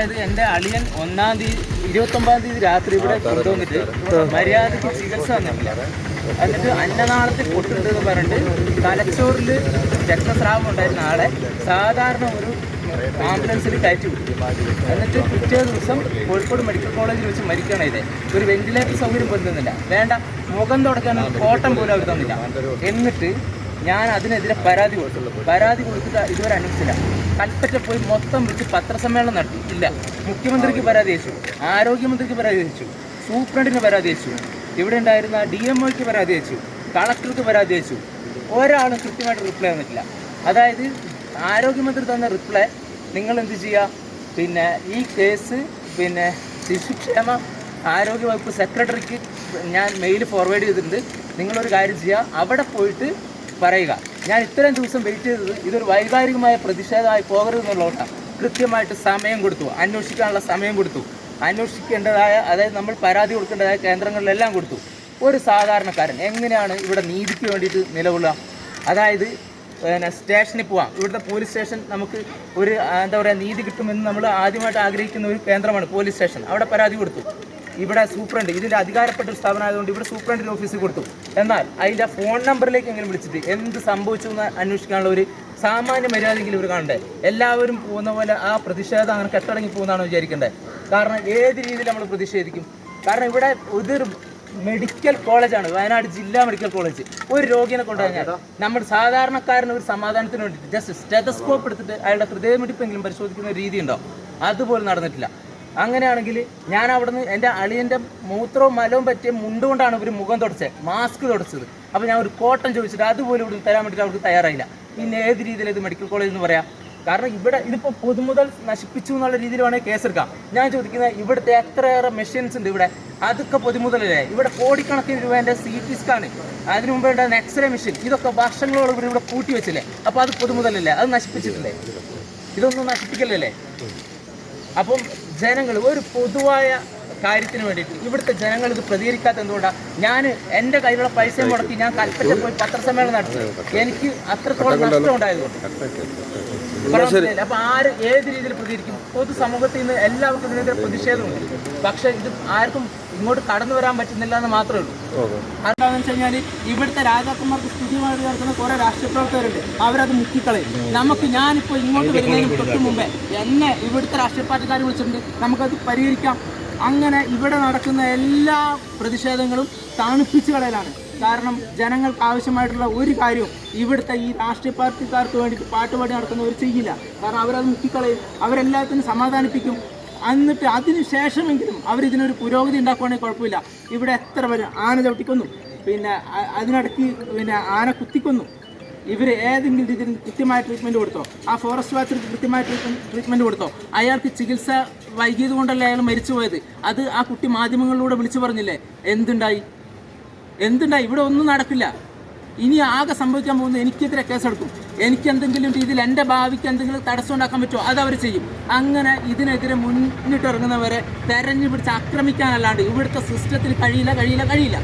അതായത് എന്റെ അളിയൻ ഒന്നാം തീയതി ഇരുപത്തൊമ്പതാം തീയതി രാത്രി ഇവിടെ കൊണ്ടുവന്നിട്ട് മര്യാദയ്ക്ക് ചികിത്സ വന്നില്ല എന്നിട്ട് അന്നനാളത്തിൽ പൊട്ടുണ്ടെന്ന് പറഞ്ഞിട്ട് തലച്ചോറിൽ രക്തസ്രാവം ഉണ്ടായിരുന്ന ആളെ സാധാരണ ഒരു ആംബുലൻസിൽ കയറ്റി വിട്ടു. എന്നിട്ട് പിറ്റേ ദിവസം കോഴിക്കോട് മെഡിക്കൽ കോളേജിൽ വെച്ച് മരിക്കണം ഇതേ ഒരു വെന്റിലേറ്റർ സൗകര്യം പൊരുത്തുന്നില്ല വേണ്ട മുഖം തുടക്കാൻ കോട്ടം പോലും അവർ തന്നില്ല. എന്നിട്ട് ഞാൻ അതിനെതിരെ പരാതി കൊടുത്തുള്ളൂ പരാതി കൊടുത്തിട്ട് ഇതുവരെ അന്വേഷിച്ചില്ല. കൽപ്പറ്റ പോയി മൊത്തം വിളിച്ച് പത്രസമ്മേളനം നടത്തി. ഇല്ല മുഖ്യമന്ത്രിക്ക് പരാതി അയച്ചു ആരോഗ്യമന്ത്രിക്ക് പരാതി അയച്ചു സൂപ്രണ്ടിന് പരാതി അയച്ചു ഇവിടെ ഉണ്ടായിരുന്ന ഡി എം ഒക്ക് പരാതി അയച്ചു കളക്ടർക്ക് പരാതി അയച്ചു ഒരാളും കൃത്യമായിട്ട് റിപ്ലൈ തന്നിട്ടില്ല. അതായത് ആരോഗ്യമന്ത്രി തന്ന റിപ്ലൈ നിങ്ങൾ എന്ത് ചെയ്യുക പിന്നെ ഈ കേസ് പിന്നെ ശിശുക്ഷേമ ആരോഗ്യവകുപ്പ് സെക്രട്ടറിക്ക് ഞാൻ മെയിൽ ഫോർവേഡ് ചെയ്തിട്ടുണ്ട്. നിങ്ങളൊരു കാര്യം ചെയ്യുക അവിടെ പോയിട്ട് പറയുക. ഞാൻ ഇത്രയും ദിവസം വെയിറ്റ് ചെയ്തത് ഇതൊരു വൈകാരികമായ പ്രതിഷേധമായി പോകരുത് എന്നുള്ളതുകൊണ്ടാണ് കൃത്യമായിട്ട് സമയം കൊടുത്തു. അന്വേഷിക്കാനുള്ള സമയം കൊടുത്തു. അന്വേഷിക്കേണ്ടതായ അതായത് നമ്മൾ പരാതി കൊടുക്കേണ്ടതായ കേന്ദ്രങ്ങളിലെല്ലാം കൊടുത്തു. ഒരു സാധാരണക്കാരൻ എങ്ങനെയാണ് ഇവിടെ നീതിക്ക് വേണ്ടിയിട്ട് നിലകൊള്ളുക? അതായത് പിന്നെ സ്റ്റേഷനിൽ പോവാം. ഇവിടുത്തെ പോലീസ് സ്റ്റേഷൻ നമുക്ക് ഒരു എന്താ പറയുക നീതി കിട്ടുമെന്ന് നമ്മൾ ആദ്യമായിട്ട് ആഗ്രഹിക്കുന്ന ഒരു കേന്ദ്രമാണ് പോലീസ് സ്റ്റേഷൻ. അവിടെ പരാതി കൊടുത്തു. ഇവിടെ സൂപ്രണ്ട് ഇതിന്റെ അധികാരപ്പെട്ട ഒരു സ്ഥാപനമായതുകൊണ്ട് ഇവിടെ സൂപ്രണ്ടിന്റെ ഓഫീസിൽ കൊടുത്തു. എന്നാൽ അതിന്റെ ഫോൺ നമ്പറിലേക്ക് എങ്കിലും വിളിച്ചിട്ട് എന്ത് സംഭവിച്ചു എന്ന് അന്വേഷിക്കാനുള്ള ഒരു സാമാന്യ മര്യാദയെങ്കിലും ഇവർ കാണണ്ടേ? എല്ലാവരും പോകുന്ന പോലെ ആ പ്രതിഷേധം അങ്ങനെ കെട്ടടങ്ങി പോകുന്നതാണ് വിചാരിക്കേണ്ടത് കാരണം ഏത് രീതിയിൽ നമ്മൾ പ്രതിഷേധിക്കും? കാരണം ഇവിടെ ഒരു മെഡിക്കൽ കോളേജാണ് വയനാട് ജില്ലാ മെഡിക്കൽ കോളേജ് ഒരു രോഗിനെ കൊണ്ടുവന്നാൽ നമ്മൾ സാധാരണക്കാരന് ഒരു സമാധാനത്തിന് വേണ്ടിയിട്ട് ജസ്റ്റ് സ്റ്റെതസ്കോപ്പ് എടുത്തിട്ട് അയാളുടെ ഹൃദയമിടിപ്പെങ്കിലും പരിശോധിക്കുന്ന രീതിയുണ്ടോ? രീതി ഉണ്ടോ അതുപോലും നടന്നിട്ടില്ല. അങ്ങനെയാണെങ്കിൽ ഞാൻ അവിടുന്ന് എന്റെ അളിയന്റെ മൂത്രവും മലവും പറ്റിയ മുണ്ടുകൊണ്ടാണ് ഇവർ മുഖം തുടച്ചത് മാസ്ക് തുടച്ചത്. അപ്പോൾ ഞാൻ ഒരു കോട്ടൺ ചോദിച്ചിട്ട് അതുപോലും ഇവിടെ തരാൻ വേണ്ടിയിട്ട് അവർക്ക് തയ്യാറായില്ല. പിന്നെ ഏത് രീതിയിൽ ഇത് മെഡിക്കൽ കോളേജ് എന്ന് പറയാം? കാരണം ഇവിടെ ഇതിപ്പോൾ പൊതുമുതൽ നശിപ്പിച്ചു എന്നുള്ള രീതിയിൽ വേണമെങ്കിൽ കേസെടുക്കാം ഞാൻ ചോദിക്കുന്നത് ഇവിടുത്തെ എത്രയേറെ മെഷീൻസ് ഉണ്ട് ഇവിടെ? അതൊക്കെ പൊതുമുതലല്ലേ? ഇവിടെ കോടിക്കണക്കിന് രൂപേന്റെ സി ടി സ്കാൻ അതിനു മുമ്പ് ഉണ്ടായിരുന്ന എക്സ്റേ മെഷീൻ ഇതൊക്കെ വർഷങ്ങളോളം ഇവർ ഇവിടെ പൂട്ടി വെച്ചില്ലേ? അപ്പോൾ അത് പൊതുമുതലല്ലേ? അത് നശിപ്പിച്ചിട്ടില്ലേ? ഇതൊന്നും നശിപ്പിക്കലല്ലേ? അപ്പം ജനങ്ങൾ ഒരു പൊതുവായ കാര്യത്തിന് വേണ്ടിയിട്ട്. ഇവിടുത്തെ ജനങ്ങൾ ഇത് പ്രതികരിക്കാത്ത എന്തുകൊണ്ടാണ് ഞാൻ എന്റെ കയ്യിലുള്ള പൈസ മുടക്കി ഞാൻ കൽപ്പറ്റ പോയി പത്രസമ്മേളനം നടത്തി. എനിക്ക് അത്രത്തോളം നഷ്ടം ഉണ്ടായതുകൊണ്ട്? അപ്പൊ ആര് ഏത് രീതിയിൽ പ്രതികരിക്കും? പൊതുസമൂഹത്തിൽ നിന്ന് എല്ലാവർക്കും ഇതിനെതിരെ പ്രതിഷേധമുണ്ട്. പക്ഷെ ഇത് ആർക്കും ഇങ്ങോട്ട് കടന്നു വരാൻ പറ്റുന്നില്ല എന്ന് മാത്രമേ ഉള്ളൂ. കാരണം വെച്ച് കഴിഞ്ഞാൽ ഇവിടുത്തെ രാജാക്കന്മാർക്ക് സ്ഥിതിയുമായിട്ട് നടക്കുന്ന കുറെ രാഷ്ട്രീയ പ്രവർത്തകരുണ്ട് അവരത് മുക്കിക്കളയും. നമുക്ക് ഞാനിപ്പോൾ ഇങ്ങോട്ട് വരുന്നതിന് തൊട്ട് മുമ്പേ എന്നെ ഇവിടുത്തെ രാഷ്ട്രീയ പാർട്ടിക്കാർ വിളിച്ചിട്ടുണ്ട്. നമുക്കത് പരിഹരിക്കാം. അങ്ങനെ ഇവിടെ നടക്കുന്ന എല്ലാ പ്രതിഷേധങ്ങളും തണുപ്പിച്ച് കളയലാണ്. കാരണം ജനങ്ങൾക്ക് ആവശ്യമായിട്ടുള്ള ഒരു കാര്യവും ഇവിടുത്തെ ഈ രാഷ്ട്രീയ പാർട്ടിക്കാർക്ക് വേണ്ടിയിട്ട് പാട്ടുപാടി നടക്കുന്നവർ ചെയ്യില്ല. കാരണം അവരത് മുക്കിക്കളയും. അവരെല്ലാത്തിനും സമാധാനിപ്പിക്കും. എന്നിട്ട് അതിനുശേഷമെങ്കിലും അവരിതിനൊരു പുരോഗതി ഉണ്ടാക്കുവാണെങ്കിൽ കുഴപ്പമില്ല. ഇവിടെ എത്ര പേര് ആന ചവിട്ടിക്കൊന്നു. പിന്നെ അതിനിടയ്ക്ക് പിന്നെ ആന കുത്തിക്കൊന്നു. ഇവർ ഏതെങ്കിലും രീതിയിൽ കൃത്യമായ ട്രീറ്റ്മെന്റ് കൊടുത്തോ? ആ ഫോറസ്റ്റ് വാച്ചർക്ക് കൃത്യമായ ട്രീറ്റ്മെന്റ് കൊടുത്തോ? അയാൾക്ക് ചികിത്സ വൈകിയത് കൊണ്ടല്ലേ അയാൾ മരിച്ചു പോയത് അത് ആ കുട്ടി മാധ്യമങ്ങളിലൂടെ വിളിച്ചു പറഞ്ഞില്ലേ? എന്തുണ്ടായി? എന്തുണ്ടായി ഇവിടെ ഒന്നും നടക്കില്ല. ഇനി ആകെ സംഭവിക്കാൻ പോകുന്നത് എനിക്കെതിരെ കേസെടുക്കും. എനിക്ക് എന്തെങ്കിലും രീതിയിൽ എന്റെ ഭാവിക്ക് എന്തെങ്കിലും തടസ്സം ഉണ്ടാക്കാൻ പറ്റുമോ? അത് അവർ ചെയ്യും. അങ്ങനെ ഇതിനെതിരെ മുന്നിട്ടിറങ്ങുന്നവരെ തെരഞ്ഞു പിടിച്ച് ആക്രമിക്കാനല്ലാണ്ട് ഇവിടുത്തെ സിസ്റ്റത്തിന് കഴിയില്ല കഴിയില്ല കഴിയില്ല.